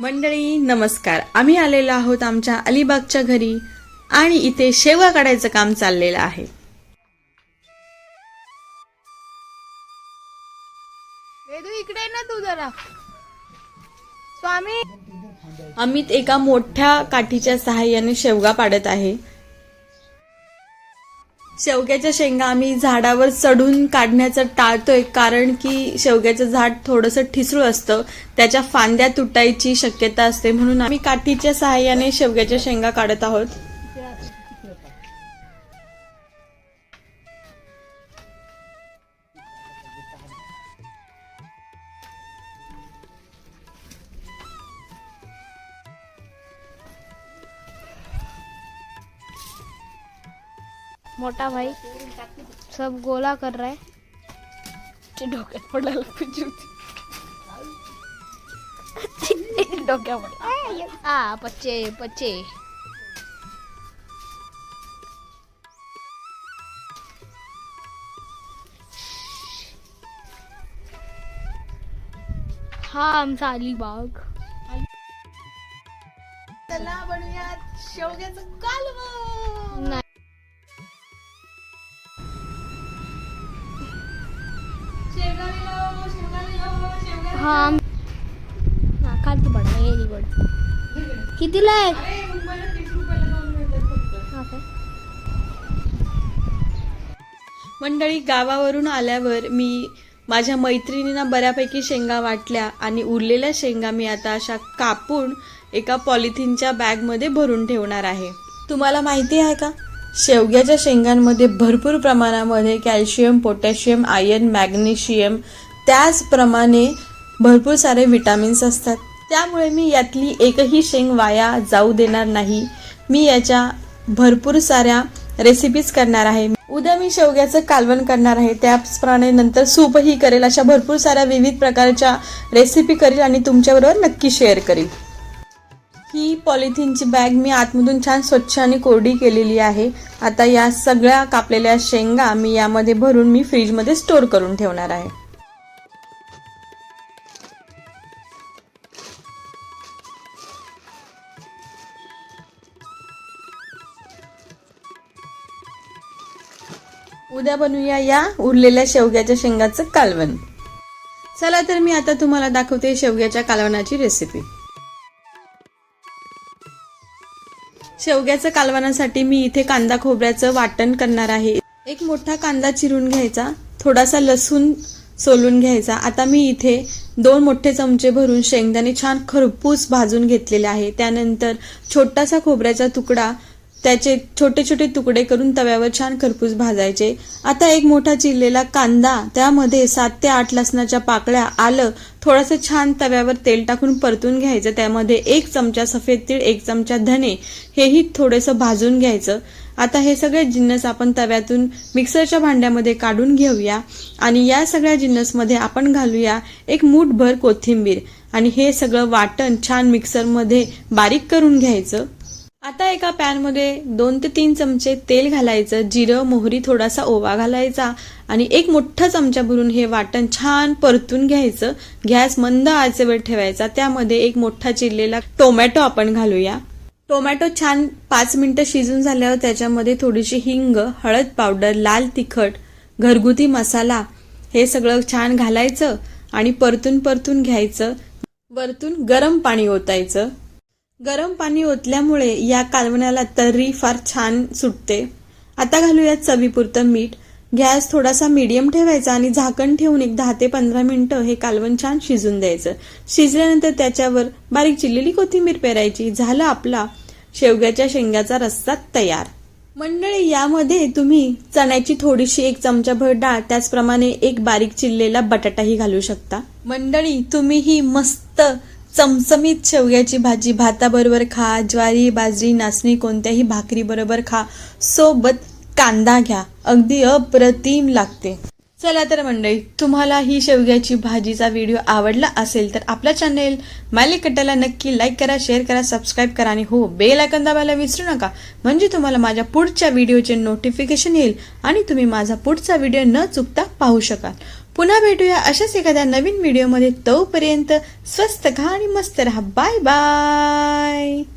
मंडळी नमस्कार. आम्ही आलेलो आहोत आमच्या अलिबागच्या घरी आणि इथे शेवगा काढायचं काम चाललेलं आहे. इकडे ना तू जरा. स्वामी. अमित एका मोठ्या काठीच्या सहाय्याने शेवगा पाडत आहे. शेवग्याच्या शेंगा आम्ही झाडावर चढून काढण्याचं टाळतोय कारण की शेवग्याचं झाड थोडंसं ठिसळू असतं. त्याच्या फांद्या तुटायची शक्यता असते. म्हणून आम्ही काठीच्या सहाय्याने शेवग्याच्या शेंगा काढत आहोत. मोटा भाई सब गोला कर रहा है। डोक्यात पडायला पाहिजे होती पडला हा पच्चे पच्चे। हा आमचा अलिबाग चला बनूया शेवग्याचं कालवण हा. आम- हा खालती पडा येरी पड कितीला आहे? हा काय? मंडळी गावावरून आल्यावर मी माझ्या मैत्रिणींना बऱ्यापैकी शेंगा वाटल्या आणि उरलेल्या शेंगा मी आता अशा कापून एका पॉलिथिनच्या बॅगमध्ये भरून ठेवणार आहे. तुम्हाला माहिती आहे का? शेवग्याच्या शेंगांमध्ये भरपूर प्रमाणामध्ये कॅल्शियम पोटॅशियम आयर्न मॅग्नेशियम त्याचप्रमाणे भरपूर सारे विटामिन्स असतात. त्यामुळे मी यातली एकही शेंग वाया जाऊ देणार नाही. मी याच्या भरपूर साऱ्या रेसिपीज करणार आहे. उद्या मी शेवग्याचं कालवण करणार आहे. त्याचप्रमाणे नंतर सूपही करेल. अशा भरपूर साऱ्या विविध प्रकारच्या रेसिपी करेल आणि तुमच्याबरोबर नक्की शेअर करेल. ही पॉलिथिनची बॅग मी आतमधून छान स्वच्छ आणि कोरडी केलेली आहे. आता या सगळ्या कापलेल्या शेंगा मी यामध्ये भरून मी फ्रीजमध्ये स्टोर करून ठेवणार आहे. उद्या बनवूया या उरलेल्या शेवग्याच्या शेंगाचं कालवण. चला तर मी आता तुम्हाला दाखवते शेवग्याच्या कालवणाची रेसिपी शेवग्याचं कालवणासाठी मी इथे कांदा खोबऱ्याचं वाटण करणार आहे. एक मोठा कांदा चिरून घ्यायचा थोडासा लसूण सोलून घ्यायचा. आता मी इथे दोन मोठे चमचे भरून शेंगदाणे छान खरपूस भाजून घेतलेले आहे. त्यानंतर छोटासा खोबऱ्याचा तुकडा त्याचे छोटे छोटे तुकडे करून तव्यावर छान खरपूस भाजायचे. आता एक मोठा चिरलेला कांदा त्यामध्ये सात ते आठ लसणाच्या पाकळ्या आलं थोडंसं छान तव्यावर तेल टाकून परतून घ्यायचं. त्यामध्ये एक चमचा सफेद तीळ एक चमचा धने हेही थोडंसं भाजून घ्यायचं. आता हे सगळे जिन्नस आपण तव्यातून मिक्सरच्या भांड्यामध्ये काढून घेऊया. आणि या सगळ्या जिन्नसमध्ये आपण घालूया एक मूठभर कोथिंबीर. आणि हे सगळं वाटण छान मिक्सरमध्ये बारीक करून घ्यायचं. आता एका पॅनमध्ये दोन ते तीन चमचे तेल घालायचं जिरं मोहरी थोडासा ओवा घालायचा आणि एक मोठा चमचा भरून हे वाटण छान परतून घ्यायचं. गॅस मंद आचेवर ठेवायचा. त्यामध्ये एक मोठा चिरलेला टोमॅटो आपण घालूया. टोमॅटो छान पाच मिनिटं शिजून झाल्यावर त्याच्यामध्ये थोडीशी हिंग हळद पावडर लाल तिखट घरगुती मसाला हे सगळं छान घालायचं आणि परतून परतून घ्यायचं. वरतून गरम पाणी ओतायचं. गरम पाणी ओतल्यामुळे या कालवण्याला तर्री फार छान सुटते. आता घालूयात चवीपुरतं मीठ. गॅस थोडासा मीडियम ठेवायचा आणि झाकण ठेवून एक दहा ते पंधरा मिनिटं हे कालवण छान शिजून द्यायचं. शिजल्यानंतर त्याच्यावर बारीक चिरलेली कोथिंबीर पेरायची. झालं आपला शेवग्याच्या शेंगाचा रस्सा तयार. मंडळी यामध्ये तुम्ही चण्याची थोडीशी एक चमचाभर डाळ त्याचप्रमाणे एक बारीक चिरलेला बटाटाही घालू शकता. मंडळी तुम्ही ही मस्त चमचमीत शेवग्याची भाजी भाताबरोबर खा ज्वारी बाजरी नाचणी कोणत्याही भाकरी बरोबर खा. सोबत कांदा घ्या. अगदी अप्रतिम लागते. चला तर मंडळी तुम्हाला ही शेवग्याची भाजीचा व्हिडिओ आवडला असेल तर आपल्या चॅनेल मालिकट्याला नक्की लाईक करा शेअर करा सबस्क्राईब करा आणि हो बेल आयकन दाबायला विसरू नका. म्हणजे तुम्हाला माझ्या पुढच्या व्हिडिओचे नोटिफिकेशन येईल आणि तुम्ही माझा पुढचा व्हिडिओ न चुकता पाहू शकाल. पुन्हा भेटूया अशाच एखाद्या नवीन व्हिडिओमध्ये तोपर्यंत स्वस्त खा आणि मस्त राहा. Bye bye.